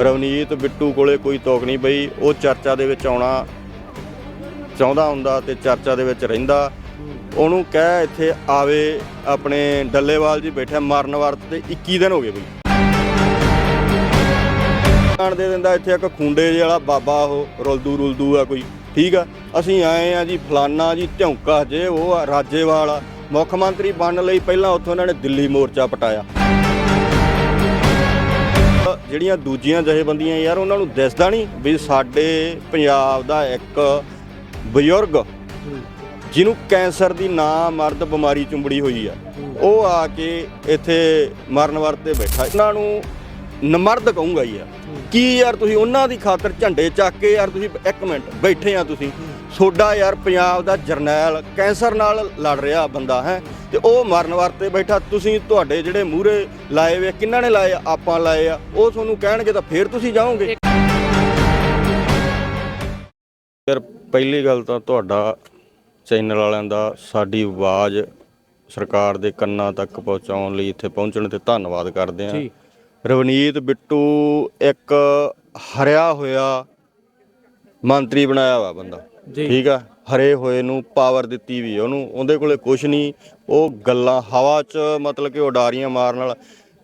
ਰਵਨੀਤ ਬਿੱਟੂ ਕੋਲੇ ਕੋਈ ਤੋਕ ਨਹੀਂ ਪਈ। ਉਹ ਚਰਚਾ ਦੇ ਵਿੱਚ ਆਉਣਾ ਚਾਹੁੰਦਾ ਹੁੰਦਾ ਤੇ ਚਰਚਾ ਦੇ ਵਿੱਚ ਰਹਿੰਦਾ। ਉਹਨੂੰ ਕਹਿ ਇੱਥੇ ਆਵੇ, ਆਪਣੇ ਡੱਲੇਵਾਲ ਜੀ ਬੈਠਾ ਮਰਨ ਵਰਤ ਤੇ 21 ਦਿਨ ਹੋ ਗਏ ਬਈ। ਆਣ ਦੇ ਦਿੰਦਾ ਇੱਥੇ ਇੱਕ ਖੁੰਡੇ ਜਿਹੇ ਵਾਲਾ ਬਾਬਾ ਉਹ, ਰੁਲਦੂ ਰੁਲਦੂ ਆ ਕੋਈ। ਠੀਕ ਆ? ਅਸੀਂ ਆਏ ਆ ਜੀ, ਫਲਾਨਾ ਜੀ, ਝੌਂਕਾ ਜੇ, ਉਹ ਆ ਰਾਜੇਵਾਲ ਆ। ਮੁੱਖ ਮੰਤਰੀ ਬਣਨ ਲਈ ਪਹਿਲਾਂ ਉੱਥੋਂ ਉਹਨਾਂ ਨੇ ਦਿੱਲੀ ਮੋਰਚਾ ਪਟਾਇਆ। ਜਿਹੜੀਆਂ ਦੂਜੀਆਂ ਜਥੇਬੰਦੀਆਂ ਯਾਰ ਉਹਨਾਂ ਨੂੰ ਦਿਸਦਾ ਨਹੀਂ ਵੀ ਸਾਡੇ ਪੰਜਾਬ ਦਾ ਇੱਕ ਬਜ਼ੁਰਗ ਜਿਹਨੂੰ ਕੈਂਸਰ ਦੀ ਨਾ ਮਰਦ ਬਿਮਾਰੀ ਚੁੰਬੜੀ ਹੋਈ ਆ, ਉਹ ਆ ਕੇ ਇੱਥੇ ਮਰਨ ਵਰਤੇ ਬੈਠਾ। ਇਹਨਾਂ ਨੂੰ ਨਮਰਦ ਕਹੂੰਗਾ ਹੀ ਆ, ਕੀ ਯਾਰ ਤੁਸੀਂ ਉਹਨਾਂ ਦੀ ਖਾਤਰ ਝੰਡੇ ਚੱਕ ਕੇ ਯਾਰ ਤੁਸੀਂ ਇੱਕ ਮਿੰਟ ਬੈਠੇ ਆ ਤੁਸੀਂ? ਸੋਡਾ ਯਾਰ ਪੰਜਾਬ ਦਾ ਜਰਨੈਲ ਕੈਂਸਰ ਨਾਲ ਲੜ ਰਿਹਾ ਬੰਦਾ ਹੈ ਤੇ ਉਹ ਮਰਨ ਵਰਤੇ ਬੈਠਾ। ਤੁਸੀਂ ਤੁਹਾਡੇ ਜਿਹੜੇ ਮੂਹਰੇ ਲਾਏ ਵੇ ਕਿੰਨਾਂ ਨੇ ਲਾਏ ਆ? ਆਪਾਂ ਲਾਏ ਆ। ਉਹ ਤੁਹਾਨੂੰ ਕਹਿਣਗੇ ਤਾਂ ਫੇਰ ਤੁਸੀਂ ਜਾਓਗੇ। ਯਾਰ ਪਹਿਲੀ ਗੱਲ ਤਾਂ ਤੁਹਾਡਾ ਚੈਨਲ ਵਾਲਿਆਂ ਦਾ ਸਾਡੀ ਆਵਾਜ਼ ਸਰਕਾਰ ਦੇ ਕੰਨਾਂ ਤੱਕ ਪਹੁੰਚਾਉਣ ਲਈ ਇੱਥੇ ਪਹੁੰਚਣ ਤੇ ਧੰਨਵਾਦ ਕਰਦੇ ਹਾਂ। ਰਵਨੀਤ ਬਿੱਟੂ ਇੱਕ ਹਰਿਆ ਹੋਇਆ ਮੰਤਰੀ ਬਣਾਇਆ ਵਾ ਬੰਦਾ। ਠੀਕ ਆ? ਹਰੇ ਹੋਏ ਨੂੰ ਪਾਵਰ ਦਿੱਤੀ ਵੀ ਉਹਨੂੰ। ਉਹਦੇ ਕੋਲੇ ਕੁਝ ਨਹੀਂ ਉਹ ਗੱਲਾਂ ਹਵਾ 'ਚ ਮਤਲਬ ਕਿ ਉਡਾਰੀਆਂ ਮਾਰਨ ਵਾਲਾ।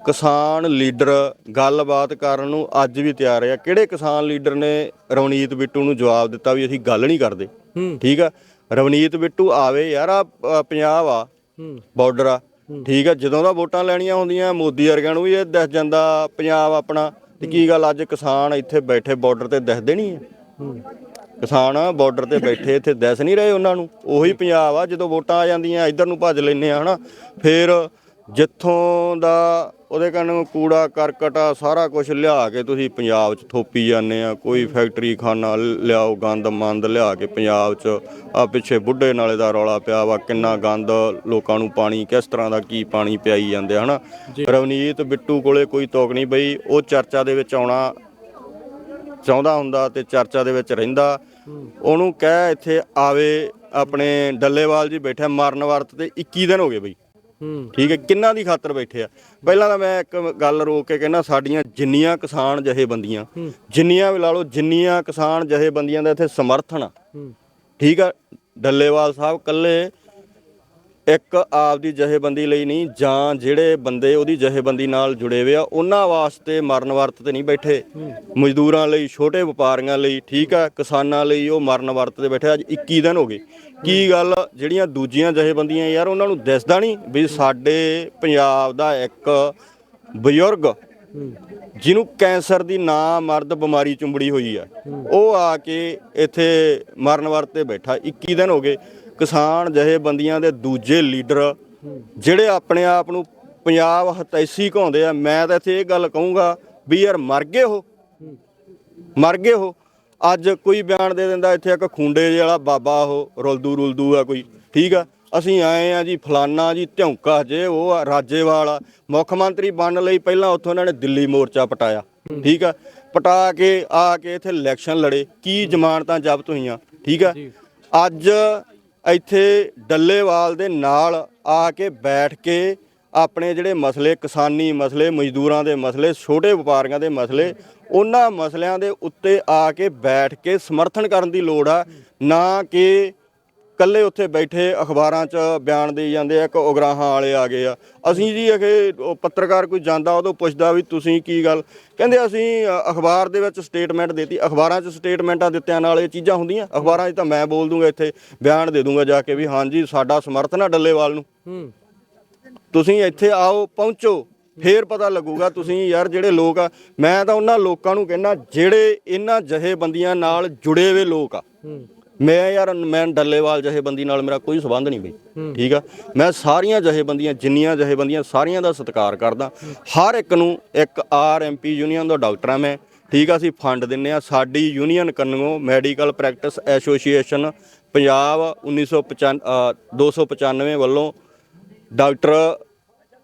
ਕਿਸਾਨ ਲੀਡਰ ਗੱਲਬਾਤ ਕਰਨ ਨੂੰ ਅੱਜ ਵੀ ਤਿਆਰ ਆ। ਕਿਹੜੇ ਕਿਸਾਨ ਲੀਡਰ ਨੇ ਰਵਨੀਤ ਬਿੱਟੂ ਨੂੰ ਜਵਾਬ ਦਿੱਤਾ ਵੀ ਅਸੀਂ ਗੱਲ ਨਹੀਂ ਕਰਦੇ? ਠੀਕ ਆ? ਰਵਨੀਤ ਬਿੱਟੂ ਆਵੇ ਯਾਰ ਆ ਪੰਜਾਬ ਆ। ਬਾਰਡਰ ਆ। ਠੀਕ ਆ? ਜਦੋਂ ਦਾ ਵੋਟਾਂ ਲੈਣੀਆਂ ਹੁੰਦੀਆਂ ਮੋਦੀ ਵਰਗਿਆਂ ਨੂੰ ਵੀ ਇਹ ਦਿਸ ਜਾਂਦਾ ਪੰਜਾਬ ਆਪਣਾ। ਤੇ ਕੀ ਗੱਲ ਅੱਜ ਕਿਸਾਨ ਇੱਥੇ ਬੈਠੇ ਬਾਰਡਰ ਤੇ ਦਿਸਦੇ ਨਹੀਂ ਆ। ਕਿਸਾਨ ਬਾਰਡਰ ਤੇ ਬੈਠੇ ਇੱਥੇ ਦਿਸ ਨਹੀਂ ਰਹੇ ਉਹਨਾਂ ਨੂੰ। ਉਹੀ ਪੰਜਾਬ ਆ ਜਦੋਂ ਵੋਟਾਂ ਆ ਜਾਂਦੀਆਂ ਇੱਧਰ ਨੂੰ ਭੱਜ ਲੈਨੇ ਆ ਹਨਾ। ਫਿਰ ਜਿੱਥੋਂ ਦਾ ਉਹਦੇ ਕਾਰਨ ਕੂੜਾ ਕਰਕਟ ਆ ਸਾਰਾ ਕੁਝ ਲਿਆ ਕੇ ਤੁਸੀਂ ਪੰਜਾਬ 'ਚ ਥੋਪੀ ਜਾਂਦੇ ਆ। ਕੋਈ ਫੈਕਟਰੀ ਖਾਨਾ ਲਿਆਓ ਗੰਦ ਮੰਦ ਲਿਆ ਕੇ ਪੰਜਾਬ 'ਚ। ਆ ਪਿੱਛੇ ਬੁੱਢੇ ਨਾਲੇ ਦਾ ਰੌਲਾ ਪਿਆ ਵਾ ਕਿੰਨਾ ਗੰਦ ਲੋਕਾਂ ਨੂੰ ਪਾਣੀ ਕਿਸ ਤਰ੍ਹਾਂ ਦਾ ਕੀ ਪਾਣੀ ਪਿਆਈ ਜਾਂਦੇ ਹਨਾ। ਰਵਨੀਤ ਬਿੱਟੂ ਕੋਲੇ ਕੋਈ ਤੋਕ ਨਹੀਂ ਬਈ ਉਹ ਚਰਚਾ ਦੇ ਵਿੱਚ ਆਉਣਾ ਚਾਹੁੰਦਾ ਹੁੰਦਾ ਤੇ ਚਰਚਾ ਦੇ ਵਿੱਚ ਰਹਿੰਦਾ। ਉਹਨੂੰ ਕਹਿ ਇੱਥੇ ਆਵੇ ਆਪਣੇ ਡੱਲੇਵਾਲ ਜੀ ਬੈਠਾ ਮਰਨ ਵਰਤ ਤੇ 21 ਦਿਨ ਹੋ ਗਏ ਬਈ। ਠੀਕ ਹੈ ਕਿੰਨਾਂ ਦੀ ਖਾਤਰ ਬੈਠੇ ਆ? ਪਹਿਲਾਂ ਤਾਂ ਮੈਂ ਇੱਕ ਗੱਲ ਰੋਕ ਕੇ ਕਹਿੰਦਾ ਸਾਡੀਆਂ ਜਿੰਨੀਆਂ ਕਿਸਾਨ ਜਥੇਬੰਦੀਆਂ ਜਿੰਨੀਆਂ ਵੀ ਲਾ ਲਓ ਜਿੰਨੀਆਂ ਕਿਸਾਨ ਜਥੇਬੰਦੀਆਂ ਦਾ ਇੱਥੇ ਸਮਰਥਨ ਆ। ਠੀਕ ਆ ਡੱਲੇਵਾਲ ਸਾਹਿਬ ਕੱਲੇ ਇੱਕ ਆਪਦੀ ਜਥੇਬੰਦੀ ਲਈ ਨਹੀਂ, ਜਾਂ ਜਿਹੜੇ ਬੰਦੇ ਉਹਦੀ ਜਥੇਬੰਦੀ ਨਾਲ ਜੁੜੇ ਹੋਏ ਆ, ਉਹਨਾਂ ਵਾਸਤੇ ਮਰਨ ਵਰਤ ਤੇ ਨਹੀਂ ਬੈਠੇ। ਮਜ਼ਦੂਰਾਂ ਲਈ, ਛੋਟੇ ਵਪਾਰੀਆਂ ਲਈ, ਠੀਕ ਆ, ਕਿਸਾਨਾਂ ਲਈ ਉਹ ਮਰਨ ਵਰਤ ਤੇ ਬੈਠੇ ਅੱਜ 21 ਦਿਨ ਹੋ ਗਏ। ਕੀ ਗੱਲ, ਜਿਹੜੀਆਂ ਦੂਜੀਆਂ ਜਥੇਬੰਦੀਆਂ ਯਾਰ, ਉਹਨਾਂ ਨੂੰ ਦਿਸਦਾ ਨਹੀਂ ਵੀ ਸਾਡੇ ਪੰਜਾਬ ਦਾ ਇੱਕ ਬਜ਼ੁਰਗ, ਜਿਹਨੂੰ ਕੈਂਸਰ ਦੀ ਨਾ ਮਰਦ ਬਿਮਾਰੀ ਚੁੰਬੜੀ ਹੋਈ ਆ, ਉਹ ਆ ਕੇ ਇੱਥੇ ਮਰਨ ਵਰਤ ਤੇ ਬੈਠਾ। 21 ਦਿਨ ਹੋ ਗਏ। ਕਿਸਾਨ ਜਥੇਬੰਦੀਆਂ ਦੇ ਦੂਜੇ ਲੀਡਰ ਜਿਹੜੇ ਆਪਣੇ ਆਪ ਨੂੰ ਪੰਜਾਬ ਹਤੈਸੀ ਕਹਾਉਂਦੇ ਆ ਮੈਂ ਤਾਂ ਇੱਥੇ ਇਹ ਗੱਲ ਕਹੂੰਗਾ ਵੀ ਯਾਰ ਮਰ ਗਏ ਹੋ ਮਰ ਗਏ ਹੋ ਅੱਜ ਕੋਈ ਬਿਆਨ ਦੇ ਦਿੰਦਾ ਇੱਥੇ ਇੱਕ ਖੁੰਡੇ ਜਿਹੇ ਵਾਲਾ ਬਾਬਾ ਉਹ ਰੁਲਦੂ ਰੁਲਦੂ ਆ ਕੋਈ। ਠੀਕ ਆ? ਅਸੀਂ ਆਏ ਆ ਜੀ ਫਲਾਨਾ ਜੀ ਝੌਂਕਾ ਜੇ ਉਹ ਆ ਰਾਜੇਵਾਲ ਆ। ਮੁੱਖ ਮੰਤਰੀ ਬਣਨ ਲਈ ਪਹਿਲਾਂ ਉੱਥੋਂ ਇਹਨਾਂ ਨੇ ਦਿੱਲੀ ਮੋਰਚਾ ਪਟਾਇਆ। ਠੀਕ ਆ? ਪਟਾ ਕੇ ਆ ਕੇ ਇੱਥੇ ਇਲੈਕਸ਼ਨ ਲੜੇ। ਕੀ ਜ਼ਮਾਨਤਾਂ ਜ਼ਬਤ ਹੋਈਆਂ? ਠੀਕ ਆ? ਅੱਜ ਇੱਥੇ ਡੱਲੇਵਾਲ ਦੇ ਨਾਲ ਆ ਕੇ ਬੈਠ ਕੇ ਆਪਣੇ ਜਿਹੜੇ ਮਸਲੇ, ਕਿਸਾਨੀ ਮਸਲੇ, ਮਜ਼ਦੂਰਾਂ ਦੇ ਮਸਲੇ, ਛੋਟੇ ਵਪਾਰੀਆਂ ਦੇ ਮਸਲੇ, ਉਹਨਾਂ ਮਸਲਿਆਂ ਦੇ ਉੱਤੇ ਆ ਕੇ ਬੈਠ ਕੇ ਸਮਰਥਨ ਕਰਨ ਦੀ ਲੋੜ ਆ, ਨਾ ਕਿ ਕੱਲੇ ਉੱਥੇ ਬੈਠੇ ਅਖਬਾਰਾਂ 'ਚ ਬਿਆਨ ਦੇਈ ਜਾਂਦੇ ਆ ਕਿ ਉਗਰਾਹਾਂ ਵਾਲੇ ਆ ਗਏ ਆ। ਅਸੀਂ ਜੀ ਉਹ ਪੱਤਰਕਾਰ ਕੋਈ ਜਾਂਦਾ ਉਦੋਂ ਪੁੱਛਦਾ ਵੀ ਤੁਸੀਂ ਕੀ ਗੱਲ? ਕਹਿੰਦੇ ਅਸੀਂ ਅਖਬਾਰ ਦੇ ਵਿੱਚ ਸਟੇਟਮੈਂਟ ਦਿੱਤੀ। ਅਖਬਾਰਾਂ 'ਚ ਸਟੇਟਮੈਂਟਾਂ ਦਿੱਤਿਆਂ ਨਾਲ ਇਹ ਚੀਜ਼ਾਂ ਹੁੰਦੀਆਂ। ਅਖਬਾਰਾਂ 'ਚ ਤਾਂ ਮੈਂ ਬੋਲ ਦੂੰਗਾ ਇੱਥੇ ਬਿਆਨ ਦੇ ਦੂੰਗਾ ਜਾ ਕੇ ਵੀ ਹਾਂਜੀ ਸਾਡਾ ਸਮਰਥਨ ਆ ਡੱਲੇਵਾਲ ਨੂੰ। ਤੁਸੀਂ ਇੱਥੇ ਆਓ ਪਹੁੰਚੋ ਫੇਰ ਪਤਾ ਲੱਗੂਗਾ ਤੁਸੀਂ ਯਾਰ ਜਿਹੜੇ ਲੋਕ ਆ। ਮੈਂ ਤਾਂ ਉਹਨਾਂ ਲੋਕਾਂ ਨੂੰ ਕਹਿੰਦਾ ਜਿਹੜੇ ਇਹਨਾਂ ਜਥੇਬੰਦੀਆਂ ਨਾਲ ਜੁੜੇ ਹੋਏ ਲੋਕ ਆ। ਮੈਂ ਯਾਰ ਮੈਂ ਡੱਲੇਵਾਲ ਜਥੇਬੰਦੀ ਨਾਲ ਮੇਰਾ ਕੋਈ ਸਬੰਧ ਨਹੀਂ ਬਈ। ਠੀਕ ਆ? ਮੈਂ ਸਾਰੀਆਂ ਜਥੇਬੰਦੀਆਂ ਜਿੰਨੀਆਂ ਜਥੇਬੰਦੀਆਂ ਸਾਰੀਆਂ ਦਾ ਸਤਿਕਾਰ ਕਰਦਾ। ਹਰ ਇੱਕ ਨੂੰ ਇੱਕ ਆਰਐਮਪੀ ਯੂਨੀਅਨ ਦਾ ਡਾਕਟਰ ਆ ਮੈਂ। ਠੀਕ ਆ ਅਸੀਂ ਫੰਡ ਦਿੰਨੇ ਆ। ਸਾਡੀ ਯੂਨੀਅਨ ਕੰਨੋਂ ਮੈਡੀਕਲ ਪ੍ਰੈਕਟਿਸ ਐਸੋਸੀਏਸ਼ਨ ਪੰਜਾਬ 1995 ਅ, 295 ਵੱਲੋਂ ਡਾਕਟਰ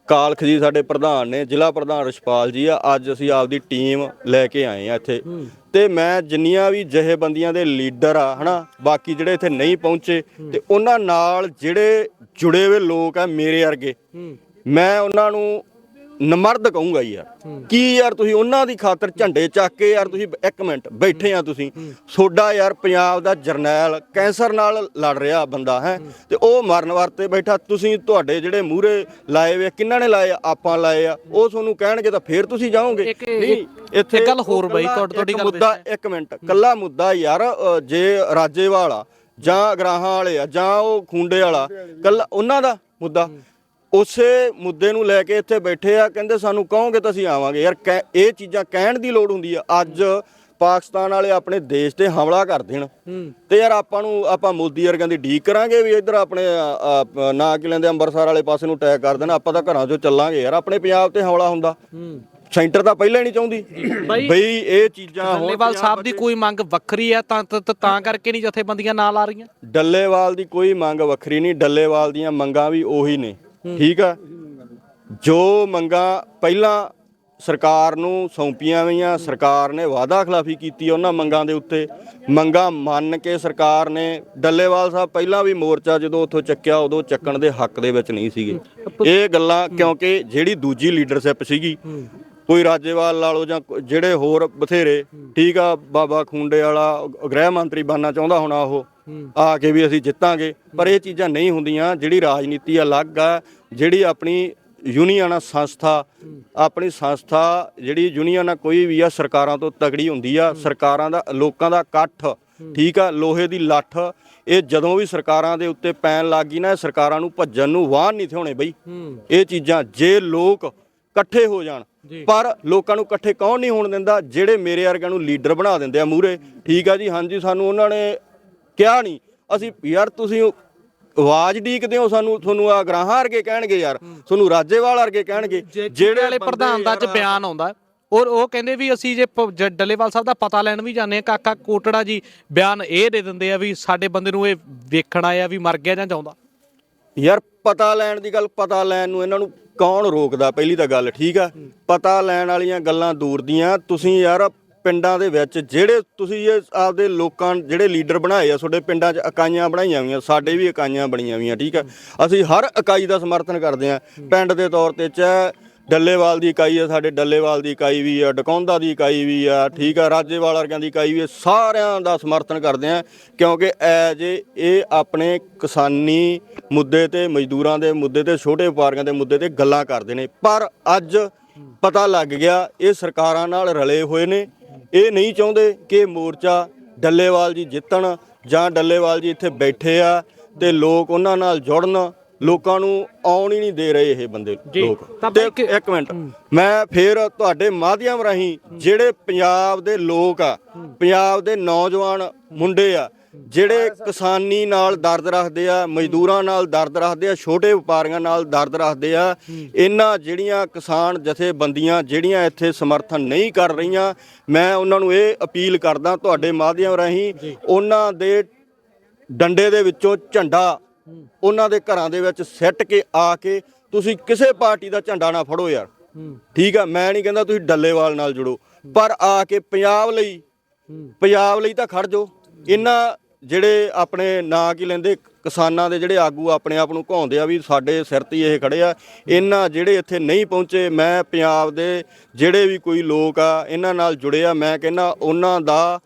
ਕਾਲਖ ਜੀ ਸਾਡੇ ਪ੍ਰਧਾਨ ਨੇ ਜ਼ਿਲ੍ਹਾ ਪ੍ਰਧਾਨ ਰਛਪਾਲ ਜੀ ਆ ਅੱਜ ਅਸੀਂ ਆਪਦੀ ਟੀਮ ਲੈ ਕੇ ਆਏ ਆ ਇੱਥੇ। ਤੇ ਮੈਂ ਜਿੰਨੀਆਂ ਵੀ ਜਥੇਬੰਦੀਆਂ ਦੇ ਲੀਡਰ ਆ ਹਨਾ ਬਾਕੀ ਜਿਹੜੇ ਇੱਥੇ ਨਹੀਂ ਪਹੁੰਚੇ ਤੇ ਉਹਨਾਂ ਨਾਲ ਜਿਹੜੇ ਜੁੜੇ ਹੋਏ ਲੋਕ ਆ ਮੇਰੇ ਵਰਗੇ ਮੈਂ ਉਹਨਾਂ ਨੂੰ ਨਮਰਦ ਕਹੂੰਗਾ ਯਾਰ। ਕੀ ਯਾਰ ਤੁਸੀਂ ਉਹਨਾਂ ਦੀ ਖਾਤਰ ਝੰਡੇ ਚੱਕ ਕੇ ਯਾਰ ਤੁਸੀਂ ਇੱਕ ਮਿੰਟ ਬੈਠੇ ਆ ਤੁਸੀਂ। ਸੋਡਾ ਯਾਰ ਪੰਜਾਬ ਦਾ ਜਰਨੈਲ ਕੈਂਸਰ ਨਾਲ ਲੜ ਰਿਹਾ ਬੰਦਾ ਹੈ। ਤੇ ਉਹ ਮਰਨ ਵਰਤੇ ਬੈਠਾ। ਤੁਸੀਂ ਤੁਹਾਡੇ ਜਿਹੜੇ ਮੂਹਰੇ ਲਾਏ ਵੇ ਕਿੰਨਾਂ ਨੇ ਲਾਏ? ਆਪਾਂ ਲਾਏ ਆ। ਉਹ ਤੁਹਾਨੂੰ ਕਹਿਣਗੇ ਤਾਂ ਫੇਰ ਤੁਸੀਂ ਜਾਓਗੇ। ਇੱਕ- ਇੱਕ ਗੱਲ ਹੋਰ ਬਈ, ਤੁਹਾਡੀ- ਗੱਲ ਮੁੱਦਾ ਇੱਕ ਮਿੰਟ। ਕੱਲਾ ਮੁੱਦਾ ਯਾਰ ਜੇ ਰਾਜੇਵਾਲ ਆ ਜਾਂ ਗਰਾਹਾਂ ਵਾਲੇ ਆ ਜਾਂ ਉਹ ਖੁੰਡੇ ਵਾਲਾ ਕੱਲਾ ਉਹਨਾਂ ਦਾ ਮੁੱਦਾ। ਉਸੇ ਮੁੱਦੇ ਨੂੰ ਲੈ ਕੇ ਇੱਥੇ ਬੈਠੇ ਆ ਕਹਿੰਦੇ ਸਾਨੂੰ ਕਹੋਗੇ ਤਾਂ ਅਸੀਂ ਆਵਾਂਗੇ। ਯਾਰ ਇਹ ਚੀਜ਼ਾਂ ਕਹਿਣ ਦੀ ਲੋੜ ਹੁੰਦੀ ਆ। ਅੱਜ ਪਾਕਿਸਤਾਨ ਵਾਲੇ ਆਪਣੇ ਦੇਸ਼ ਤੇ ਹਮਲਾ ਕਰ ਦੇਣ। ਤੇ ਯਾਰ ਆਪਾਂ ਨੂੰ ਆਪਾਂ ਮੋਦੀ ਵਰਗਿਆਂ ਦੀ ਢੀਕ ਕਰਾਂਗੇ ਵੀ ਇੱਧਰ ਆਪਣੇ ਨਾ ਕਿ ਲੈਂਦੇ ਅੰਮ੍ਰਿਤਸਰ ਵਾਲੇ ਪਾਸੇ ਨੂੰ ਅਟੈਕ ਕਰ ਦੇਣ। ਆਪਾਂ ਤਾਂ ਘਰਾਂ 'ਚੋਂ ਚੱਲਾਂਗੇ ਯਾਰ। ਆਪਣੇ ਪੰਜਾਬ ਤੇ ਹਮਲਾ ਹੁੰਦਾ। ਸੈਂਟਰ ਤਾਂ ਪਹਿਲਾਂ ਹੀ ਨਹੀਂ ਚਾਹੁੰਦੀ। ਬਾਈ- ਇਹ ਚੀਜ਼ਾਂ ਹੁਣ ਡੱਲੇਵਾਲ ਸਾਹਿਬ ਦੀ ਕੋਈ ਮੰਗ ਵੱਖਰੀ ਤਾਂ ਤਾਂ- ਤਾਂ ਕਰਕੇ ਨਹੀਂ ਜਥੇਬੰਦੀਆਂ ਨਾਲ ਆ ਰਹੀਆਂ? ਡੱਲੇਵਾਲ ਦੀ ਕੋਈ ਮੰਗ ਵੱਖਰੀ ਨਹੀਂ। ਡੱਲੇਵਾਲ ਦੀਆਂ ਮੰਗਾਂ ਵੀ ਉਹੀ ਨੇ। ਠੀਕ ਆ? ਜੋ ਮੰਗਾਂ ਪਹਿਲਾਂ ਸਰਕਾਰ ਨੂੰ ਸੌਂਪੀਆਂ ਗਈਆਂ, ਸਰਕਾਰ ਨੇ ਵਾਅਦਾ ਖਿਲਾਫੀ ਕੀਤੀ ਉਹਨਾਂ ਮੰਗਾਂ ਦੇ ਉੱਤੇ। ਮੰਗਾਂ ਮੰਨ ਕੇ ਸਰਕਾਰ ਨੇ, ਡੱਲੇਵਾਲ ਸਾਹਿਬ ਪਹਿਲਾਂ ਵੀ ਮੋਰਚਾ ਜਦੋਂ ਉੱਥੋਂ ਚੱਕਿਆ, ਉਦੋਂ ਚੱਕਣ ਦੇ ਹੱਕ ਦੇ ਵਿੱਚ ਨਹੀਂ ਸੀਗੇ। ਇਹ ਗੱਲਾਂ ਕਿਉਂਕਿ ਜਿਹੜੀ ਦੂਜੀ ਲੀਡਰਸ਼ਿਪ ਸੀਗੀ, ਕੋਈ ਰਾਜੇਵਾਲ ਲਾ ਲਓ ਜਾਂ ਜਿਹੜੇ ਹੋਰ ਬਥੇਰੇ, ਠੀਕ ਆ, ਬਾਬਾ ਖੁੰਡੇ ਵਾਲਾ ਗ੍ਰਹਿ ਮੰਤਰੀ ਬਣਨਾ ਚਾਹੁੰਦਾ ਹੋਣਾ ਉਹ। ਆ ਕੇ ਵੀ ਅਸੀਂ ਜਿੱਤਾਂਗੇ। ਪਰ ਇਹ ਚੀਜ਼ਾਂ ਨਹੀਂ ਹੁੰਦੀਆਂ। ਜਿਹੜੀ ਰਾਜਨੀਤੀ ਅਲੱਗ ਆ। ਜਿਹੜੀ ਆਪਣੀ ਯੂਨੀਅਨ ਆ ਸੰਸਥਾ ਆਪਣੀ ਸੰਸਥਾ ਜਿਹੜੀ ਯੂਨੀਅਨ ਆ ਕੋਈ ਵੀ ਆ ਸਰਕਾਰਾਂ ਤੋਂ ਤਗੜੀ ਹੁੰਦੀ ਆ। ਸਰਕਾਰਾਂ ਦਾ ਲੋਕਾਂ ਦਾ ਇਕੱਠ ਠੀਕ ਆ ਲੋਹੇ ਦੀ ਲੱਠ। ਇਹ ਜਦੋਂ ਵੀ ਸਰਕਾਰਾਂ ਦੇ ਉੱਤੇ ਪੈਣ ਲੱਗ ਗਈ ਨਾ ਸਰਕਾਰਾਂ ਨੂੰ ਭੱਜਣ ਨੂੰ ਵਾਹਨ ਨਹੀਂ ਥਿਉਣੇ ਬਈ। ਇਹ ਚੀਜ਼ਾਂ ਜੇ ਲੋਕ ਇਕੱਠੇ ਹੋ ਜਾਣ ਪਰ ਲੋਕਾਂ ਨੂੰ ਇਕੱਠੇ ਕੌਣ ਨਹੀਂ ਹੋਣ ਦਿੰਦਾ? ਜਿਹੜੇ ਮੇਰੇ ਵਰਗਿਆਂ ਨੂੰ ਲੀਡਰ ਬਣਾ ਦਿੰਦੇ ਆ ਮੂਰੇ ਠੀਕ ਆ ਜੀ ਹਾਂਜੀ ਸਾਨੂੰ ਉਹਨਾਂ ਨੇ ਕਿਹਾ ਨਹੀਂ। ਅਸੀਂ ਯਾਰ ਤੁਸੀਂ ਆਵਾਜ਼ ਡੀਕਦੇ ਹੋ ਸਾਨੂੰ ਤੁਹਾਨੂੰ ਆ ਗਰਾਹਾਂ ਵਰਗੇ ਕਹਿਣਗੇ ਯਾਰ। ਤੁਹਾਨੂੰ ਰਾਜੇਵਾਲ ਵਰਗੇ ਕਹਿਣਗੇ। ਜਿਹੜੇ ਵਾਲੇ ਪ੍ਰਧਾਨ ਦਾ ਅੱਜ ਬਿਆਨ ਆਉਂਦਾ ਔਰ ਉਹ ਕਹਿੰਦੇ ਵੀ ਅਸੀਂ ਜੇ ਡੱਲੇਵਾਲ ਸਾਹਿਬ ਦਾ ਪਤਾ ਲੈਣ ਵੀ ਜਾਂਦੇ ਆ ਕਾਕਾ ਕੋਟੜਾ ਜੀ ਬਿਆਨ ਇਹ ਦੇ ਦਿੰਦੇ ਆ ਵੀ ਸਾਡੇ ਬੰਦੇ ਨੂੰ ਇਹ ਵੇਖਣ ਆਇਆ ਵੀ ਮਰ ਗਿਆ ਜਾਂ ਜਾਉਂਦਾ ਯਾਰ ਪਤਾ ਲੈਣ ਦੀ ਗੱਲ ਪਤਾ ਲੈਣ ਨੂੰ ਇਹਨਾਂ ਨੂੰ ਕੌਣ ਰੋਕਦਾ? ਪਹਿਲੀ ਤਾਂ ਗੱਲ ਠੀਕ ਆ। ਪਤਾ ਲੈਣ ਵਾਲੀਆਂ ਗੱਲਾਂ ਦੂਰ ਦੀਆਂ। ਤੁਸੀਂ ਯਾਰ ਪਿੰਡਾਂ ਦੇ ਵਿੱਚ ਜਿਹੜੇ ਤੁਸੀਂ ਇਹ ਆਪਦੇ ਲੋਕਾਂ ਜਿਹੜੇ ਲੀਡਰ ਬਣਾਏ ਆ, ਤੁਹਾਡੇ ਪਿੰਡਾਂ 'ਚ ਇਕਾਈਆਂ ਬਣਾਈਆਂ ਹੋਈਆਂ, ਸਾਡੇ ਵੀ ਇਕਾਈਆਂ ਬਣੀਆਂ ਹੋਈਆਂ, ਠੀਕ ਆ? ਅਸੀਂ ਹਰ ਇਕਾਈ ਦਾ ਸਮਰਥਨ ਕਰਦੇ ਆ। ਪਿੰਡ ਦੇ ਤੌਰ ਤੇ ਚਾਹੇ ਡੱਲੇਵਾਲ ਦੀ ਇਕਾਈ ਆ, ਸਾਡੇ ਡੱਲੇਵਾਲ ਦੀ ਇਕਾਈ ਵੀ ਆ, ਡਕੌਂਦਾ ਦੀ ਇਕਾਈ ਵੀ ਆ, ਠੀਕ ਆ? ਰਾਜੇਵਾਲ ਵਰਗਿਆਂ ਦੀ ਇਕਾਈ ਵੀ ਆ, ਸਾਰਿਆਂ ਦਾ ਸਮਰਥਨ ਕਰਦੇ ਆ, ਕਿਉਂਕਿ ਐਜ ਇਹ ਆਪਣੇ ਕਿਸਾਨੀ ਮੁੱਦੇ ਤੇ, ਮਜ਼ਦੂਰਾਂ ਦੇ ਮੁੱਦੇ ਤੇ, ਛੋਟੇ ਵਪਾਰੀਆਂ ਦੇ ਮੁੱਦੇ ਤੇ ਗੱਲਾਂ ਕਰਦੇ ਨੇ। ਪਰ ਅੱਜ ਪਤਾ ਲੱਗ ਗਿਆ, ਇਹ ਸਰਕਾਰਾਂ ਨਾਲ ਰਲੇ ਹੋਏ ਨੇ ਇਹ ਨਹੀਂ ਚਾਹੁੰਦੇ ਕਿ ਮੋਰਚਾ ਡੱਲੇਵਾਲ ਜੀ ਜਿੱਤਣ ਜਾਂ ਡੱਲੇਵਾਲ ਜੀ ਇੱਥੇ ਬੈਠੇ ਆ ਤੇ ਲੋਕ ਉਹਨਾਂ ਨਾਲ ਜੁੜਨ ਲੋਕਾਂ ਨੂੰ ਆਉਣ ਹੀ ਨਹੀਂ ਦੇ ਰਹੇ ਇਹ ਬੰਦੇ ਲੋਕ। ਤਾਂ ਇੱਕ ਮਿੰਟ ਮੈਂ ਫੇਰ ਤੁਹਾਡੇ ਮਾਧਿਅਮ ਰਾਹੀਂ ਜਿਹੜੇ ਪੰਜਾਬ ਦੇ ਲੋਕ ਆ ਪੰਜਾਬ ਦੇ ਨੌਜਵਾਨ ਮੁੰਡੇ ਆ ਜਿਹੜੇ ਕਿਸਾਨੀ ਨਾਲ ਦਰਦ ਰੱਖਦੇ ਆ ਮਜ਼ਦੂਰਾਂ ਨਾਲ ਦਰਦ ਰੱਖਦੇ ਆ ਛੋਟੇ ਵਪਾਰੀਆਂ ਨਾਲ ਦਰਦ ਰੱਖਦੇ ਆ ਇਹਨਾਂ ਜਿਹੜੀਆਂ ਕਿਸਾਨ ਜਥੇਬੰਦੀਆਂ ਜਿਹੜੀਆਂ ਇੱਥੇ ਸਮਰਥਨ ਨਹੀਂ ਕਰ ਰਹੀਆਂ ਮੈਂ ਉਹਨਾਂ ਨੂੰ ਇਹ ਅਪੀਲ ਕਰਦਾ ਤੁਹਾਡੇ ਮਾਧਿਅਮ ਰਾਹੀਂ ਉਹਨਾਂ ਦੇ ਡੰਡੇ ਦੇ ਵਿੱਚੋਂ ਝੰਡਾ ਉਹਨਾਂ ਦੇ ਘਰਾਂ ਦੇ ਵਿੱਚ ਸਿੱਟ ਕੇ ਆ ਕੇ ਤੁਸੀਂ ਕਿਸੇ ਪਾਰਟੀ ਦਾ ਝੰਡਾ ਨਾ ਫੜੋ ਯਾਰ। ਠੀਕ ਆ ਮੈਂ ਨਹੀਂ ਕਹਿੰਦਾ ਤੁਸੀਂ ਡੱਲੇਵਾਲ ਨਾਲ ਜੁੜੋ ਪਰ ਆ ਕੇ ਪੰਜਾਬ ਲਈ ਪੰਜਾਬ ਲਈ ਤਾਂ ਖੜ ਜਾਓ। ਇਹਨਾਂ ਜਿਹੜੇ ਆਪਣੇ ਨਾਂ ਕੀ ਲੈਂਦੇ, ਕਿਸਾਨਾਂ ਦੇ ਜਿਹੜੇ ਆਗੂ ਆਪਣੇ ਆਪ ਨੂੰ ਕਹਾਉਂਦੇ ਆ ਵੀ ਸਾਡੇ ਸਿਰ ਤੇ ਇਹ ਖੜੇ ਆ। ਇਹਨਾਂ ਜਿਹੜੇ ਇੱਥੇ ਨਹੀਂ ਪਹੁੰਚੇ, ਮੈਂ ਪੰਜਾਬ ਦੇ ਜਿਹੜੇ ਵੀ ਕੋਈ ਲੋਕ ਆ, ਇਹਨਾਂ ਨਾਲ ਜੁੜੇ ਆ। ਮੈਂ ਕਹਿੰਦਾ ਉਹਨਾਂ ਦਾ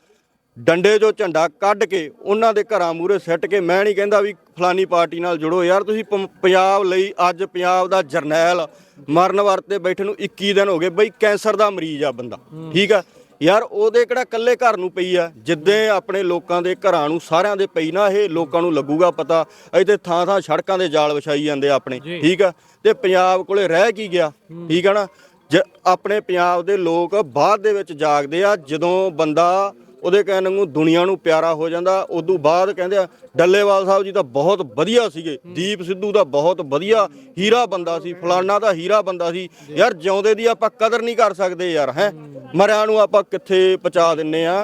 ਡੰਡੇ ਜੋ ਝੰਡਾ ਕੱਢ ਕੇ, ਉਹਨਾਂ ਦੇ ਘਰਾਂ ਮੂਹਰੇ ਸਿੱਟ ਕੇ, ਮੈਂ ਨਹੀਂ ਕਹਿੰਦਾ ਵੀ ਫਲਾਨੀ ਪਾਰਟੀ ਨਾਲ ਜੁੜੋ। ਯਾਰ ਤੁਸੀਂ ਪੰ- ਪੰਜਾਬ ਲਈ ਅੱਜ ਪੰਜਾਬ ਦਾ ਜਰਨੈਲ ਮਰਨ ਵਰਤੇ ਬੈਠੇ ਨੂੰ 21 ਦਿਨ ਹੋ ਗਏ। ਬਈ ਕੈਂਸਰ ਦਾ ਮਰੀਜ਼ ਆ ਬੰਦਾ। ਠੀਕ ਆ? ਯਾਰ ਉਹਦੇ ਕਿਹੜਾ ਕੱਲੇ ਘਰ ਨੂੰ ਪਈ ਆ? ਜਿੱਦੇ ਆਪਣੇ ਲੋਕਾਂ ਦੇ ਘਰਾਂ ਨੂੰ ਸਾਰਿਆਂ ਦੇ ਪਈ ਨਾ ਇਹ ਲੋਕਾਂ ਨੂੰ ਲੱਗੂਗਾ ਪਤਾ। ਇੱਥੇ ਥਾਂ ਥਾਂ ਸੜਕਾਂ ਦੇ ਜਾਲ ਵਿਛਾਈ ਜਾਂਦੇ ਆ ਆਪਣੇ ਠੀਕ ਆ? ਤੇ ਪੰਜਾਬ ਕੋਲੇ ਰਹਿ ਕੀ ਗਿਆ? ਠੀਕ ਆ ਨਾ? ਜ- ਆਪਣੇ ਪੰਜਾਬ ਦੇ ਲੋਕ ਬਾਅਦ ਦੇ ਵਿੱਚ ਜਾਗਦੇ ਆ ਜਦੋਂ ਬੰਦਾ ਉਹਦੇ ਕਹਿਣ ਨੂੰ ਦੁਨੀਆ ਨੂੰ ਪਿਆਰਾ ਹੋ ਜਾਂਦਾ। ਉਦੋਂ ਬਾਅਦ ਕਹਿੰਦੇ ਆ ਡੱਲੇਵਾਲ ਸਾਹਿਬ ਜੀ ਤਾਂ ਬਹੁਤ ਵਧੀਆ ਸੀਗੇ। ਦੀਪ ਸਿੱਧੂ ਦਾ ਬਹੁਤ ਵਧੀਆ ਹੀਰਾ ਬੰਦਾ ਸੀ ਫਲਾਨਾ ਦਾ ਹੀਰਾ ਬੰਦਾ ਸੀ। ਯਾਰ ਜਿਉਂਦੇ ਦੀ ਆਪਾਂ ਕਦਰ ਨਹੀਂ ਕਰ ਸਕਦੇ ਯਾਰ ਹੈ। ਮਰਿਆਂ ਨੂੰ ਆਪਾਂ ਕਿੱਥੇ ਪਹੁੰਚਾ ਦਿੰਨੇ ਆ?